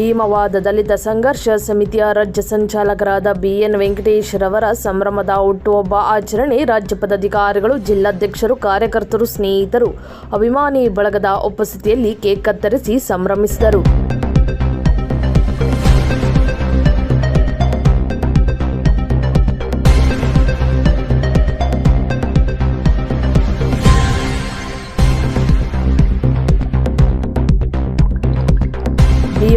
ಭೀಮವಾದ ದಲಿತ ಸಂಘರ್ಷ ಸಮಿತಿಯ ರಾಜ್ಯ ಸಂಚಾಲಕರಾದ ಬಿಎನ್ ವೆಂಕಟೇಶ್ ರವರ ಸಂಭ್ರಮದ ಹುಟ್ಟುಹಬ್ಬ ಆಚರಣೆ ರಾಜ್ಯ ಪದಾಧಿಕಾರಿಗಳು, ಜಿಲ್ಲಾಧ್ಯಕ್ಷರು, ಕಾರ್ಯಕರ್ತರು, ಸ್ನೇಹಿತರು ಅಭಿಮಾನಿ ಬಳಗದ ಉಪಸ್ಥಿತಿಯಲ್ಲಿ ಕೇಕ್ ಕತ್ತರಿಸಿ ಸಂಭ್ರಮಿಸಿದರು.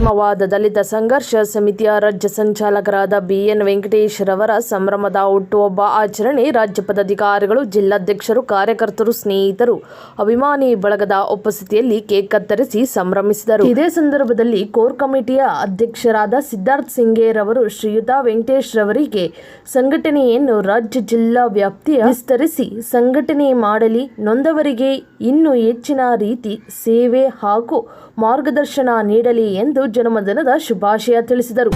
ಭೀಮವಾದ ದಲಿತ ಸಂಘರ್ಷ ಸಮಿತಿಯ ರಾಜ್ಯ ಸಂಚಾಲಕರಾದ ಬಿಎನ್ ವೆಂಕಟೇಶ್ ರವರ ಸಂಭ್ರಮದ ಹುಟ್ಟುಹಬ್ಬ ಆಚರಣೆ ರಾಜ್ಯ ಪದಾಧಿಕಾರಿಗಳು, ಜಿಲ್ಲಾಧ್ಯಕ್ಷರು, ಕಾರ್ಯಕರ್ತರು, ಸ್ನೇಹಿತರು ಅಭಿಮಾನಿ ಬಳಗದ ಉಪಸ್ಥಿತಿಯಲ್ಲಿ ಕೇಕ್ ಕತ್ತರಿಸಿ ಸಂಭ್ರಮಿಸಿದರು. ಇದೇ ಸಂದರ್ಭದಲ್ಲಿ ಕೋರ್ ಕಮಿಟಿಯ ಅಧ್ಯಕ್ಷರಾದ ಸಿದ್ಧಾರ್ಥ್ ಸಿಂಗೇರ್ ಅವರು ಶ್ರೀಯುತ ವೆಂಕಟೇಶ್ ರವರಿಗೆ ಸಂಘಟನೆಯನ್ನು ರಾಜ್ಯ ಜಿಲ್ಲಾ ವ್ಯಾಪ್ತಿಯ ವಿಸ್ತರಿಸಿ ಸಂಘಟನೆ ಮಾಡಲಿ, ನೊಂದವರಿಗೆ ಇನ್ನೂ ಹೆಚ್ಚಿನ ರೀತಿ ಸೇವೆ ಹಾಗೂ ಮಾರ್ಗದರ್ಶನ ನೀಡಲಿ ಎಂದು ಜನ್ಮದಿನದ ಶುಭಾಶಯ ತಿಳಿಸಿದರು.